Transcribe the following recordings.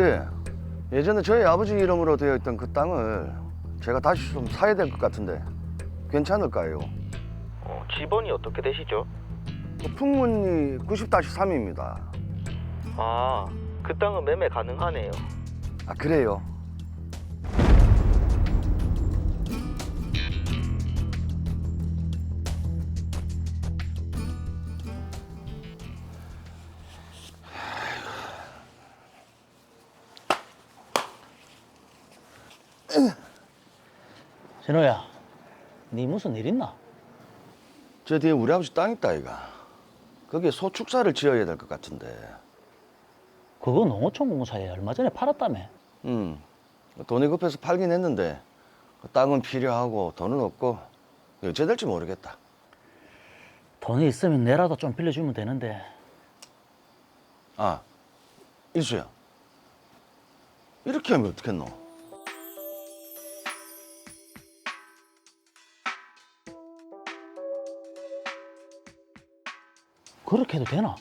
예. 예전에 저희 아버지 이름으로 되어 있던 그 땅을 제가 다시 좀 사야 될 것 같은데 괜찮을까요? 어, 집원이 어떻게 되시죠? 그 풍문이 90-3입니다. 아, 그 땅은 매매 가능하네요. 아 그래요? 진호야, 네 무슨 일 있나? 저 뒤에 우리 아버지 땅 있다 이가. 거기에 소축사를 지어야 될 것 같은데. 그거 농어촌 공사에 얼마 전에 팔았다며. 음. 돈이 급해서 팔긴 했는데 그 땅은 필요하고 돈은 없고 어째 될지 모르겠다. 돈이 있으면 내라도 좀 빌려주면 되는데. 아, 일수야. 이렇게 하면 어떡했노? 그렇게 해도 되나?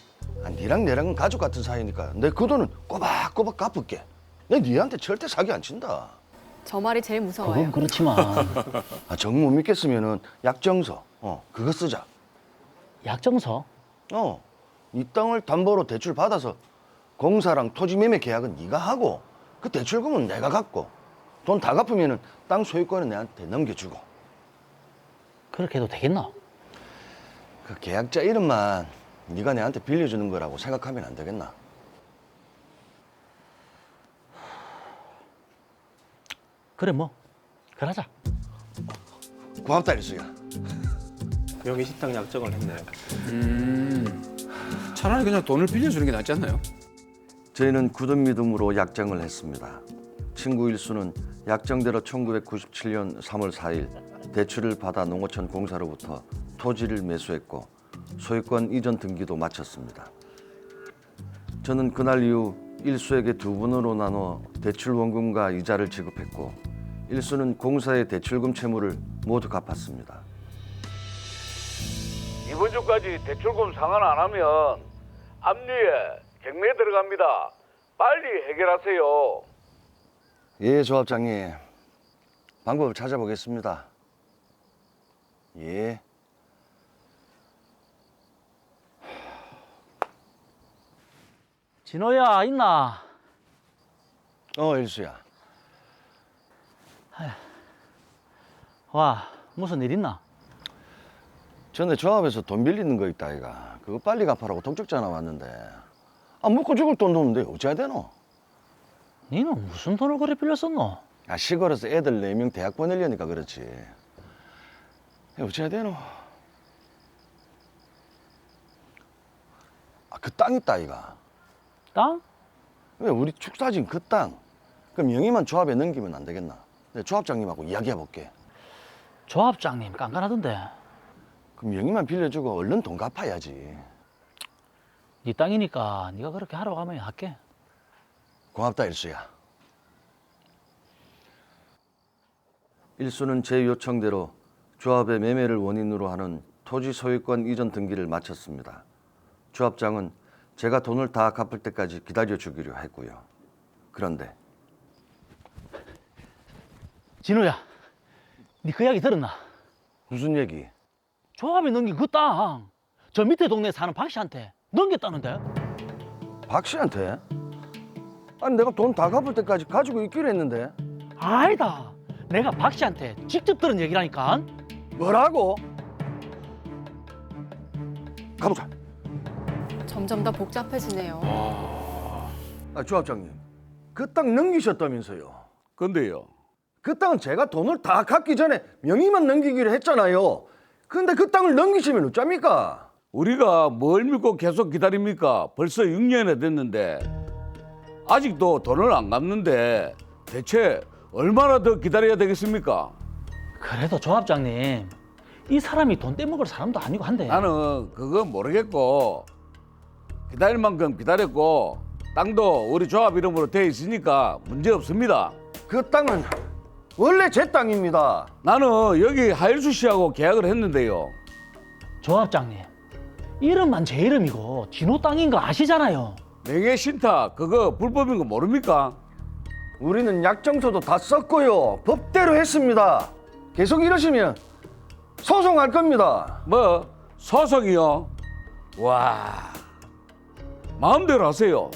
아, 니랑 내랑은 가족 같은 사이니까 내 그 돈은 꼬박꼬박 갚을게. 내 니한테 절대 사기 안 친다. 저 말이 제일 무서워요. 그건 그렇지만 아, 정못 믿겠으면은 약정서, 어, 그거 쓰자. 약정서 어, 이 땅을 담보로 대출 받아서 공사랑 토지 매매 계약은 네가 하고 그 대출금은 내가 갖고 돈 다 갚으면은 땅 소유권은 내한테 넘겨주고 그렇게 해도 되겠나? 그 계약자 이름만 네가 내한테 빌려주는 거라고 생각하면 안 되겠나? 그래 뭐 그러자. 고맙다 일수야. 여기 식당 약정을 했네요. 음, 차라리 그냥 돈을 빌려주는 게 낫지 않나요? 저희는 굳은 믿음으로 약정을 했습니다. 친구 일수는 약정대로 1997년 3월 4일 대출을 받아 농어촌 공사로부터 토지를 매수했고 소유권 이전 등기도 마쳤습니다. 저는 그날 이후 일수에게 두 분으로 나눠 대출 원금과 이자를 지급했고 일수는 공사의 대출금 채무를 모두 갚았습니다. 이번 주까지 대출금 상환 안 하면 압류에 경매 들어갑니다. 빨리 해결하세요. 예, 조합장님. 방법을 찾아보겠습니다. 예. 진호야 있나? 어, 일수야. 와 무슨 일 있나? 전에 조합에서 돈 빌리는 거 있다, 아이가. 그거 빨리 갚아라고 독촉 전화 왔는데. 아, 먹고 죽을 돈도 없는데 어찌해야 되노? 니는 무슨 돈을 그래 빌렸었노? 아, 시골에서 애들 네 명 대학 보내려니까 그렇지. 어찌해야 되노? 아, 그 땅 있다, 아이가. 땅? 왜 우리 축사진 그 땅? 그럼 영희만 조합에 넘기면 안 되겠나? 내가 조합장님하고 이야기해 볼게. 조합장님 깐깐하던데. 그럼 영희만 빌려주고 얼른 돈 갚아야지. 네 땅이니까 네가 그렇게 하라고 하면 할게. 고맙다 일수야. 일수는 제 요청대로 조합의 매매를 원인으로 하는 토지 소유권 이전 등기를 마쳤습니다. 조합장은 제가 돈을 다 갚을 때까지 기다려 주기로 했고요. 그런데 진호야, 네그 이야기 들었나? 무슨 얘기? 조합이 넘긴 그 땅, 저 밑에 동네 사는 박 씨한테 넘겼다는데? 박 씨한테? 아니 내가 돈 다 갚을 때까지 가지고 있기로 했는데 아니다. 내가 박 씨한테 직접 들은 얘기라니까. 뭐라고? 가보자. 점점 더 복잡해지네요. 아, 조합장님, 그 땅 넘기셨다면서요? 근데요. 그 땅은 제가 돈을 다 갚기 전에 명의만 넘기기로 했잖아요. 근데 그 땅을 넘기시면 어쩝니까? 우리가 뭘 믿고 계속 기다립니까? 벌써 6년이 됐는데 아직도 돈을 안 갚는데 대체 얼마나 더 기다려야 되겠습니까? 그래도 조합장님, 이 사람이 돈 떼먹을 사람도 아니고 한데. 나는 그거 모르겠고 기다릴 만큼 기다렸고 땅도 우리 조합 이름으로 돼 있으니까 문제 없습니다. 그 땅은 원래 제 땅입니다. 나는 여기 하일수 씨하고 계약을 했는데요. 조합장님, 이름만 제 이름이고 진호 땅인 거 아시잖아요. 명예 신탁 그거 불법인 거 모릅니까? 우리는 약정서도 다 썼고요. 법대로 했습니다. 계속 이러시면 소송할 겁니다. 뭐 소송이요? 와 마음대로 하세요.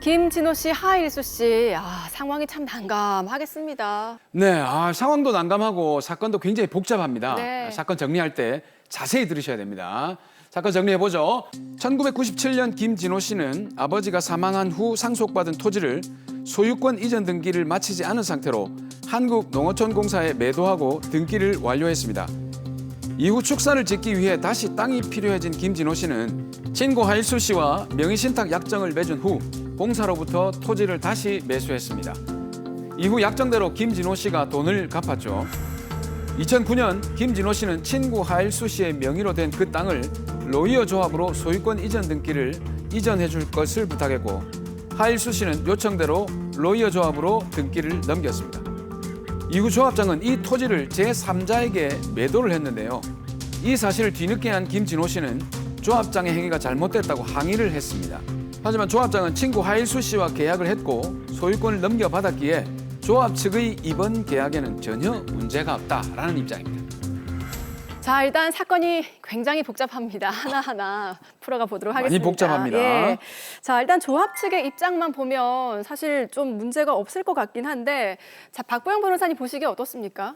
김진호 씨, 하일수 씨, 아, 상황이 참 난감하겠습니다. 네, 아, 상황도 난감하고 사건도 굉장히 복잡합니다. 네. 사건 정리할 때 자세히 들으셔야 됩니다. 사건 정리해 보죠. 1997년 김진호 씨는 아버지가 사망한 후 상속받은 토지를 소유권 이전 등기를 마치지 않은 상태로 한국농어촌공사에 매도하고 등기를 완료했습니다. 이후 축사를 짓기 위해 다시 땅이 필요해진 김진호 씨는 친구 하일수 씨와 명의신탁 약정을 맺은 후 공사로부터 토지를 다시 매수했습니다. 이후 약정대로 김진호 씨가 돈을 갚았죠. 2009년 김진호 씨는 친구 하일수 씨의 명의로 된 그 땅을 로이어 조합으로 소유권 이전 등기를 이전해 줄 것을 부탁했고 하일수 씨는 요청대로 로이어 조합으로 등기를 넘겼습니다. 이후 조합장은 이 토지를 제3자에게 매도를 했는데요. 이 사실을 뒤늦게 한 김진호 씨는 조합장의 행위가 잘못됐다고 항의를 했습니다. 하지만 조합장은 친구 하일수 씨와 계약을 했고 소유권을 넘겨받았기에 조합 측의 이번 계약에는 전혀 문제가 없다라는 입장입니다. 자, 일단 사건이 굉장히 복잡합니다. 하나하나 풀어가 보도록 많이 하겠습니다. 복잡합니다. 예. 자, 일단 조합 측의 입장만 보면 사실 좀 문제가 없을 것 같긴 한데, 자, 박보영 변호사님 보시기에 어떻습니까?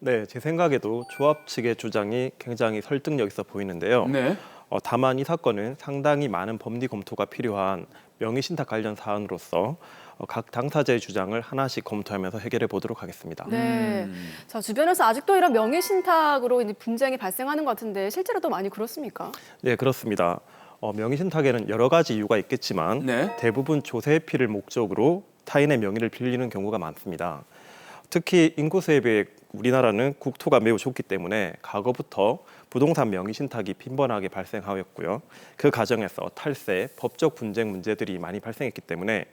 네, 제 생각에도 조합 측의 주장이 굉장히 설득력 있어 보이는데요. 네. 어, 다만 이 사건은 상당히 많은 법리 검토가 필요한 명의신탁 관련 사안으로서 어, 각 당사자의 주장을 하나씩 검토하면서 해결해 보도록 하겠습니다. 네. 음. 자, 주변에서 아직도 이런 명의 신탁으로 이제 분쟁이 발생하는 것 같은데 실제로도 많이 그렇습니까? 네, 그렇습니다. 어, 명의신탁에는 여러 가지 이유가 있겠지만 네. 대부분 조세 피를 목적으로 타인의 명의를 빌리는 경우가 많습니다. 특히 인구수에 비해 우리나라는 국토가 매우 좁기 때문에 과거부터 부동산 명의 신탁이 빈번하게 발생하였고요. 그 과정에서 탈세, 법적 분쟁 문제들이 많이 발생했기 때문에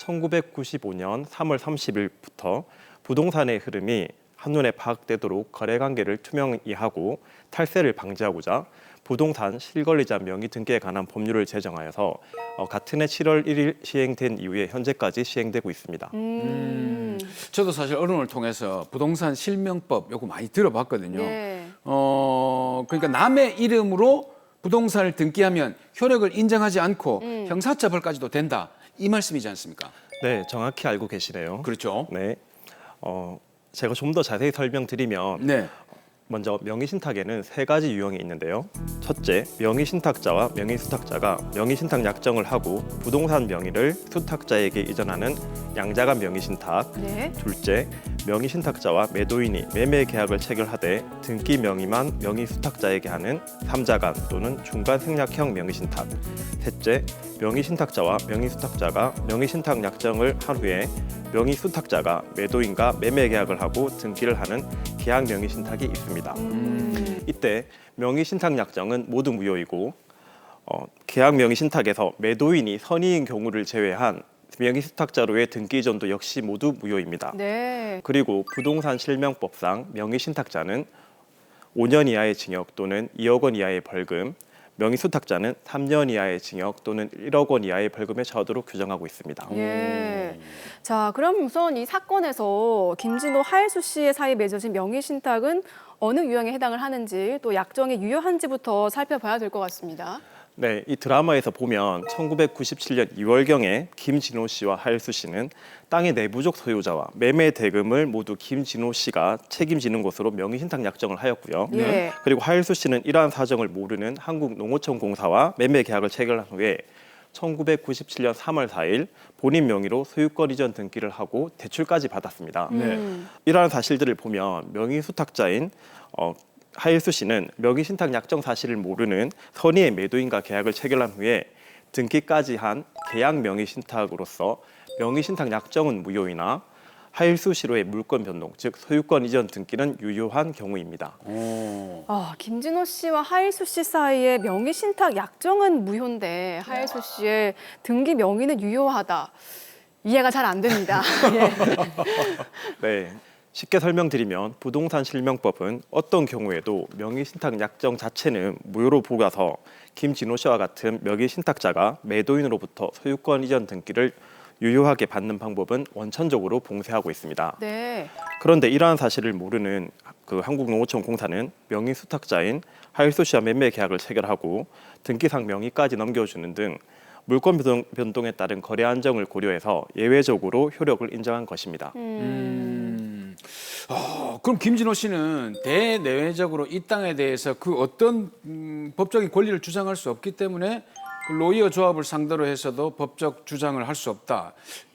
1995년 3월 30일부터 부동산의 흐름이 한눈에 파악되도록 거래 관계를 투명히 하고 탈세를 방지하고자 부동산 실거래자 명의 등기에 관한 법률을 제정하여서 어, 같은 해 7월 1일 시행된 이후에 현재까지 시행되고 있습니다. 음. 저도 사실 언론을 통해서 부동산 실명법 요거 많이 들어봤거든요. 네. 어, 그러니까 남의 이름으로 부동산을 등기하면 효력을 인정하지 않고 음. 형사처벌까지도 된다. 이 말씀이지 않습니까? 네, 정확히 알고 계시네요. 그렇죠. 네, 어, 제가 좀 더 자세히 설명드리면 네. 먼저 명의신탁에는 세 가지 유형이 있는데요. 첫째, 명의 신탁자와 명의 수탁자가 명의 신탁 약정을 하고 부동산 명의를 수탁자에게 이전하는 양자 간 명의 신탁. 네. 둘째, 명의 신탁자와 매도인이 매매 계약을 체결하되 등기 명의만 명의 수탁자에게 하는 삼자 간 또는 중간 생략형 명의 신탁. 셋째, 명의 신탁자와 명의 수탁자가 명의 신탁 약정을 한 후에 명의 수탁자가 매도인과 매매 계약을 하고 등기를 하는 계약 명의 신탁이 있습니다. 음. 이때 명의 신탁 약정은 모두 무효이고 어, 계약 명의 신탁에서 매도인이 선의인 경우를 제외한 명의수탁자로의 등기 이전도 역시 모두 무효입니다. 네. 그리고 부동산 실명법상 명의 신탁자는 5년 이하의 징역 또는 2억 원 이하의 벌금, 명의 수탁자는 3년 이하의 징역 또는 1억 원 이하의 벌금에 처하도록 규정하고 있습니다. 예. 자, 그럼 우선 이 사건에서 김진호, 하일수 씨의 사이에 맺어진 명의 신탁은 어느 유형에 해당을 하는지 또 약정이 유효한지부터 살펴봐야 될 것 같습니다. 네, 이 드라마에서 보면 1997년 2월경에 김진호 씨와 하일수 씨는 땅의 내부적 소유자와 매매 대금을 모두 김진호 씨가 책임지는 것으로 명의신탁 약정을 하였고요. 예. 그리고 하일수 씨는 이러한 사정을 모르는 한국농어촌공사와 매매 계약을 체결한 후에 1997년 3월 4일 본인 명의로 소유권 이전 등기를 하고 대출까지 받았습니다. 음. 이러한 사실들을 보면 명의 수탁자인 어, 하일수 씨는 명의 신탁 약정 사실을 모르는 선의의 매도인과 계약을 체결한 후에 등기까지 한 계약 명의 신탁으로서 명의 신탁 약정은 무효이나 하일수 씨로의 물권 변동, 즉 소유권 이전 등기는 유효한 경우입니다. 오. 아, 김진호 씨와 하일수 씨 사이의 명의 신탁 약정은 무효인데 하일수 씨의 등기 명의는 유효하다. 이해가 잘 안 됩니다. 예. 네. 쉽게 설명드리면 부동산 실명법은 어떤 경우에도 명의신탁 약정 자체는 무효로 보가서 김진호 씨와 같은 명의신탁자가 매도인으로부터 소유권 이전 등기를 유효하게 받는 방법은 원천적으로 봉쇄하고 있습니다. 네. 그런데 이러한 사실을 모르는 그 한국농어촌 공사는 명의 수탁자인 하일수 씨와 매매 계약을 체결하고 등기상 명의까지 넘겨주는 등 물권 변동, 변동에 따른 거래 안정을 고려해서 예외적으로 효력을 인정한 것입니다. 음. 어, 그럼 김진호 씨는 대내외적으로 이 땅에 대해서 그 어떤 음, 법적인 권리를 주장할 수 없기 때문에 그 로이어 조합을 상대로 해서도 법적 주장을 할 수 없다.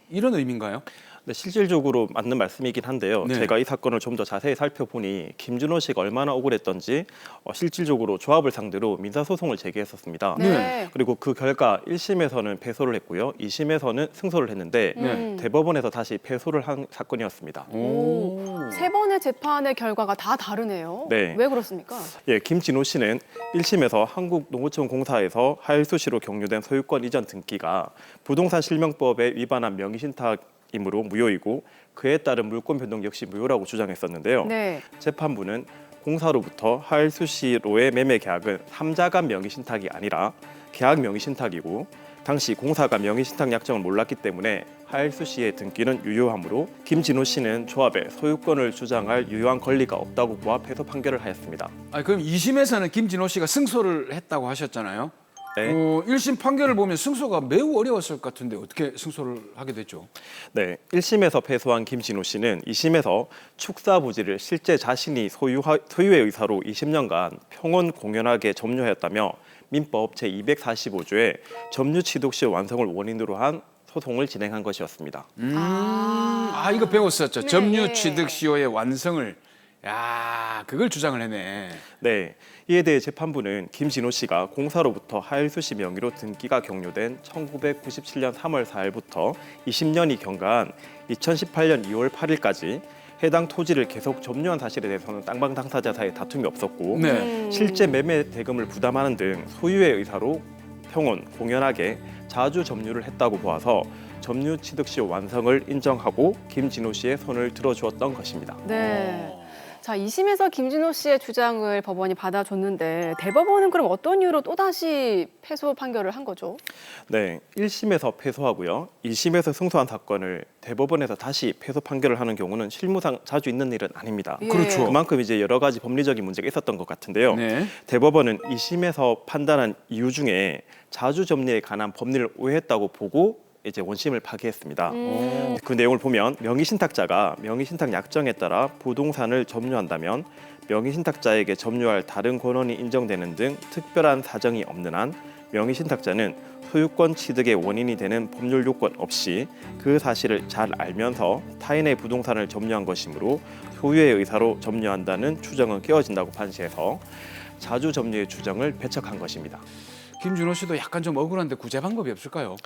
이런 의미인가요? 네, 실질적으로 맞는 말씀이긴 한데요. 네. 제가 이 사건을 좀 더 자세히 살펴보니 김준호 씨가 얼마나 억울했던지 어, 실질적으로 조합을 상대로 민사 소송을 제기했었습니다. 네. 그리고 그 결과 1심에서는 패소를 했고요. 2심에서는 승소를 했는데 네. 대법원에서 다시 패소를 한 사건이었습니다. 오. 세 번의 재판의 결과가 다 다르네요. 네. 왜 그렇습니까? 예, 김진호 씨는 1심에서 한국농어촌 공사에서 하일수 씨로 경유된 소유권 이전 등기가 부동산 실명법에 위반한 명의신탁 이므로 무효이고 그에 따른 물권 변동 역시 무효라고 주장했었는데요. 네. 재판부는 공사로부터 하일수 씨로의 매매 계약은 삼자간 명의 신탁이 아니라 계약 명의 신탁이고 당시 공사가 명의 신탁 약정을 몰랐기 때문에 하일수 씨의 등기는 유효하므로 김진호 씨는 조합에 소유권을 주장할 유효한 권리가 없다고 보아 패소 판결을 하였습니다. 아 그럼 2심에서는 김진호 씨가 승소를 했다고 하셨잖아요. 네. 어, 1심 판결을 보면 승소가 매우 어려웠을 것 같은데 어떻게 승소를 하게 됐죠? 네, 1심에서 패소한 김진호 씨는 2심에서 축사 부지를 실제 자신이 소유하, 소유의 의사로 20년간 평온 공연하게 점유하였다며 민법 제245조에 점유 취득 시 완성을 원인으로 한 소송을 진행한 것이었습니다. 음, 아. 아, 이거 배웠었죠. 네. 점유 취득 시효의 완성을 야 그걸 주장을 해네. 네, 이에 대해 재판부는 김진호 씨가 공사로부터 하일수 씨 명의로 등기가 경료된 1997년 3월 4일부터 20년이 경과한 2018년 2월 8일까지 해당 토지를 계속 점유한 사실에 대해서는 땅방 당사자 사이에 다툼이 없었고 네. 음. 실제 매매 대금을 부담하는 등 소유의 의사로 평온 공연하게 자주 점유를 했다고 보아서 점유 취득 시 완성을 인정하고 김진호 씨의 손을 들어주었던 것입니다. 네. 자, 2심에서 김진호 씨의 주장을 법원이 받아줬는데 대법원은 그럼 어떤 이유로 또다시 패소 판결을 한 거죠? 네, 1심에서 패소하고요. 2심에서 승소한 사건을 대법원에서 다시 패소 판결을 하는 경우는 실무상 자주 있는 일은 아닙니다. 예. 그렇죠. 그만큼 이제 여러 가지 법리적인 문제가 있었던 것 같은데요. 네. 대법원은 2심에서 판단한 이유 중에 자주 점유에 관한 법리를 오해했다고 보고 이제 원심을 파기했습니다. 음. 그 내용을 보면 명의신탁자가 명의신탁 약정에 따라 부동산을 점유한다면 명의신탁자에게 점유할 다른 권원이 인정되는 등 특별한 사정이 없는 한 명의신탁자는 소유권 취득의 원인이 되는 법률 요건 없이 그 사실을 잘 알면서 타인의 부동산을 점유한 것이므로 소유의 의사로 점유한다는 추정은 깨어진다고 판시해서 자주 점유의 추정을 배척한 것입니다. 김준호 씨도 약간 좀 억울한데 구제 방법이 없을까요?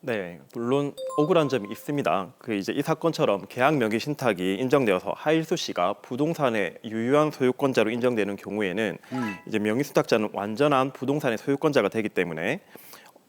네, 물론 억울한 점이 있습니다. 그 이제 이 사건처럼 계약 명의 신탁이 인정되어서 하일수 씨가 부동산의 유효한 소유권자로 인정되는 경우에는 음. 이제 명의 신탁자는 완전한 부동산의 소유권자가 되기 때문에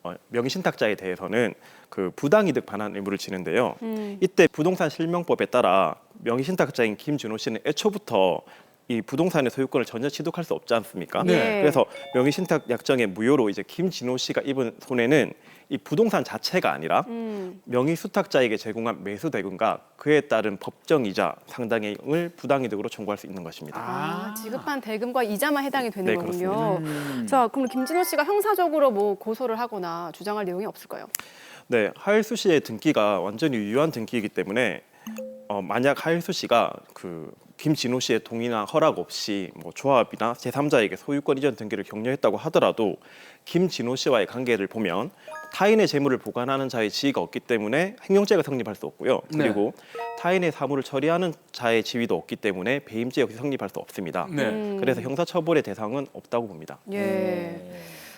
어, 명의 신탁자에 대해서는 그 부당이득 반환 의무를 지는데요. 음. 이때 부동산 실명법에 따라 명의 신탁자인 김준호 씨는 애초부터 이 부동산의 소유권을 전혀 취득할 수 없지 않습니까? 네. 그래서 명의 신탁 약정의 무효로 이제 김진호 씨가 입은 손해는 이 부동산 자체가 아니라 음. 명의 수탁자에게 제공한 매수 대금과 그에 따른 법정 이자 상당액을 부당이득으로 청구할 수 있는 것입니다. 아, 지급한 대금과 이자만 해당이 되는 네, 거군요. 음. 자, 그럼 김진호 씨가 형사적으로 뭐 고소를 하거나 주장할 내용이 없을까요? 네, 하일수 씨의 등기가 완전히 유효한 등기이기 때문에 어, 만약 하일수 씨가 그 김진호 씨의 동의나 허락 없이 뭐 조합이나 제3자에게 소유권 이전 등기를 격려했다고 하더라도 김진호 씨와의 관계를 보면 타인의 재물을 보관하는 자의 지위가 없기 때문에 행정죄가 성립할 수 없고요. 네. 그리고 타인의 사물을 처리하는 자의 지위도 없기 때문에 배임죄 역시 성립할 수 없습니다. 네. 음. 그래서 형사처벌의 대상은 없다고 봅니다. 예.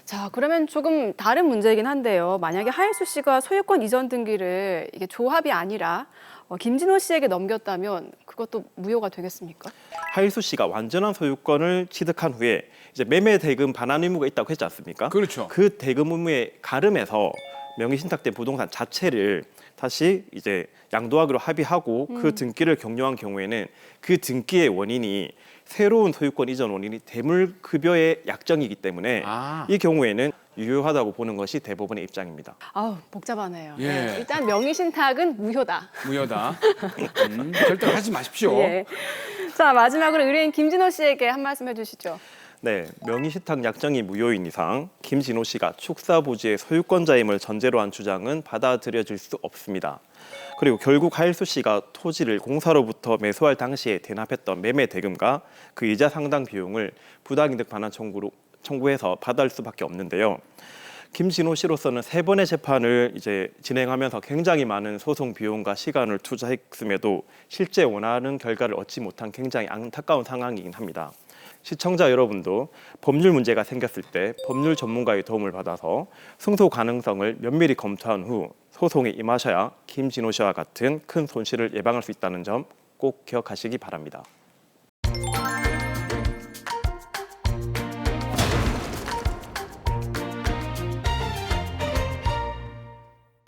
자, 그러면 조금 다른 문제이긴 한데요. 만약에 하일수 씨가 소유권 이전 등기를 이게 조합이 아니라 어, 김진호 씨에게 넘겼다면 그것도 무효가 되겠습니까? 하일수 씨가 완전한 소유권을 취득한 후에 이제 매매 대금 반환 의무가 있다고 했지 않습니까? 그렇죠. 그 대금 의무에 가름해서 명의 신탁된 부동산 자체를 다시 이제 양도하기로 합의하고 그 등기를 격려한 경우에는 그 등기의 원인이 새로운 소유권 이전 원인이 대물급여의 약정이기 때문에 아. 이 경우에는 유효하다고 보는 것이 대법원의 입장입니다. 아우 복잡하네요. 예. 네, 일단 명의 신탁은 무효다. 무효다. 음, 절대 하지 마십시오. 예. 자 마지막으로 의뢰인 김진호 씨에게 한 말씀 해주시죠. 네, 명의신탁 약정이 무효인 이상 김진호 씨가 축사 부지의 소유권자임을 전제로 한 주장은 받아들여질 수 없습니다. 그리고 결국 하일수 씨가 토지를 공사로부터 매수할 당시에 대납했던 매매 대금과 그 이자 상당 비용을 부당이득 반환 청구로 청구해서 받을 수밖에 없는데요. 김진호 씨로서는 세 번의 재판을 이제 진행하면서 굉장히 많은 소송 비용과 시간을 투자했음에도 실제 원하는 결과를 얻지 못한 굉장히 안타까운 상황이긴 합니다. 시청자 여러분도 법률 문제가 생겼을 때 법률 전문가의 도움을 받아서 승소 가능성을 면밀히 검토한 후 소송에 임하셔야 김진호 씨와 같은 큰 손실을 예방할 수 있다는 점 꼭 기억하시기 바랍니다.